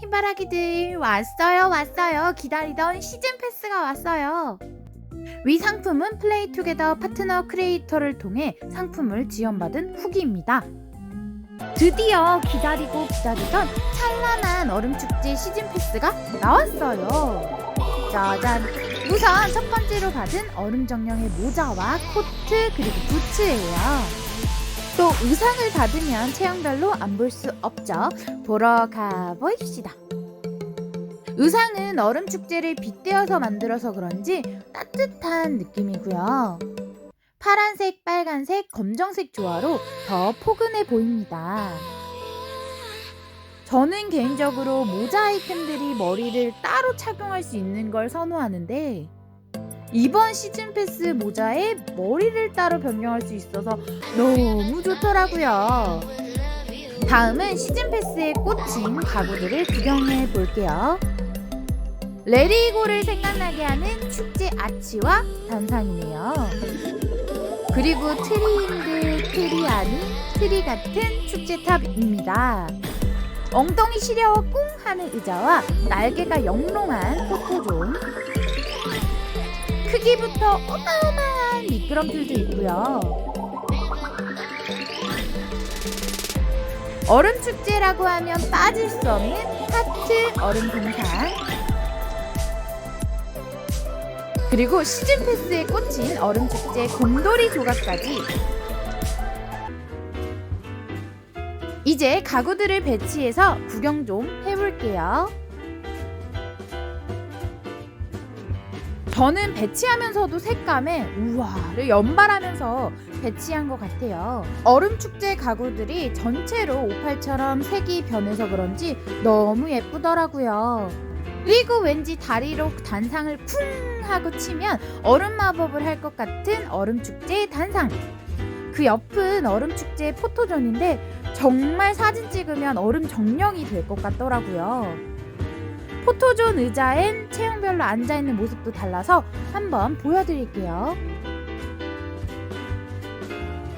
흰바라기들 왔어요 왔어요. 기다리던 시즌 패스가 왔어요. 위 상품은 플레이투게더 파트너 크리에이터를 통해 상품을 지원받은 후기입니다. 드디어 기다리고 기다리던 찬란한 얼음축제 시즌 패스가 나왔어요. 짜잔. 우선 첫 번째로 받은 얼음 정령의 모자와 코트 그리고 부츠예요 또 의상을 받으면 체형별로 안 볼 수 없죠 보러 가보입시다. 의상은 얼음 축제를 빗대어서 만들어서 그런지 따뜻한 느낌이고요. 파란색, 빨간색, 검정색 조화로 더 포근해 보입니다. 저는 개인적으로 모자 아이템들이 머리를 따로 착용할 수 있는 걸 선호하는데 이번 시즌 패스 모자에 머리를 따로 변경할 수 있어서 너무 좋더라고요. 다음은 시즌 패스에 꽂힌 가구들을 구경해 볼게요. 레리고를 생각나게 하는 축제 아치와 단상이네요. 그리고 트리인들 트리 아닌 트리 같은 축제탑입니다. 엉덩이 시려워 꿍 하는 의자와 날개가 영롱한 포토존. 크기부터 어마어마한 미끄럼틀도 있고요. 얼음 축제라고 하면 빠질 수 없는 하트 얼음 동상. 그리고 시즌 패스에 꽂힌 얼음 축제 곰돌이 조각까지. 이제 가구들을 배치해서 구경 좀 해볼게요. 저는 배치하면서도 색감에 우와를 연발하면서 배치한 것 같아요. 얼음 축제 가구들이 전체로 오팔처럼 색이 변해서 그런지 너무 예쁘더라고요. 그리고 왠지 다리로 단상을 쿵 하고 치면 얼음 마법을 할 것 같은 얼음 축제 단상. 그 옆은 얼음 축제 포토존인데 정말 사진 찍으면 얼음 정령이 될 것 같더라고요. 포토존 의자엔 체형별로 앉아있는 모습도 달라서 한번 보여드릴게요.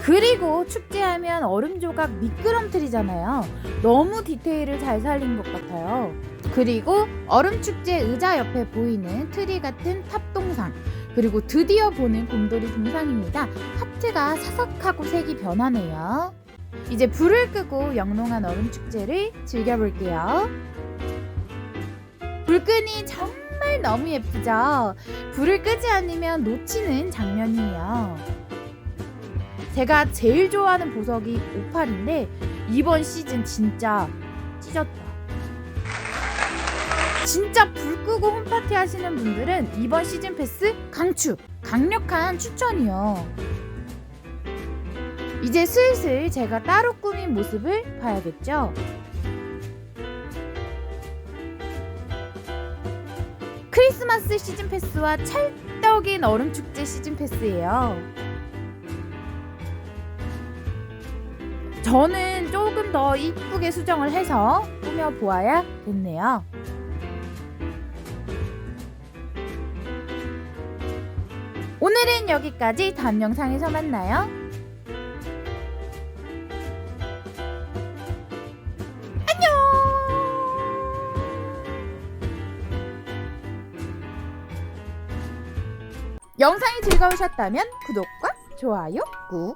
그리고 축제하면 얼음 조각 미끄럼틀이잖아요. 너무 디테일을 잘 살린 것 같아요. 그리고 얼음 축제 의자 옆에 보이는 트리 같은 탑 동상. 그리고 드디어 보는 곰돌이 동상입니다. 하트가 사석하고 색이 변하네요. 이제 불을 끄고 영롱한 얼음 축제를 즐겨볼게요. 불끈이 정말 너무 예쁘죠? 불을 끄지 않으면 놓치는 장면이에요. 제가 제일 좋아하는 보석이 오팔인데 이번 시즌 진짜 찢었다. 진짜 불 끄고 홈파티 하시는 분들은 이번 시즌 패스 강추! 강력한 추천이요. 이제 슬슬 제가 따로 꾸민 모습을 봐야겠죠? 크리스마스 시즌 패스와 찰떡인 얼음 축제 시즌 패스예요. 저는 조금 더 이쁘게 수정을 해서 꾸며 보아야겠네요. 오늘은 여기까지 다음 영상에서 만나요. 영상이 즐거우셨다면 구독과 좋아요 꾹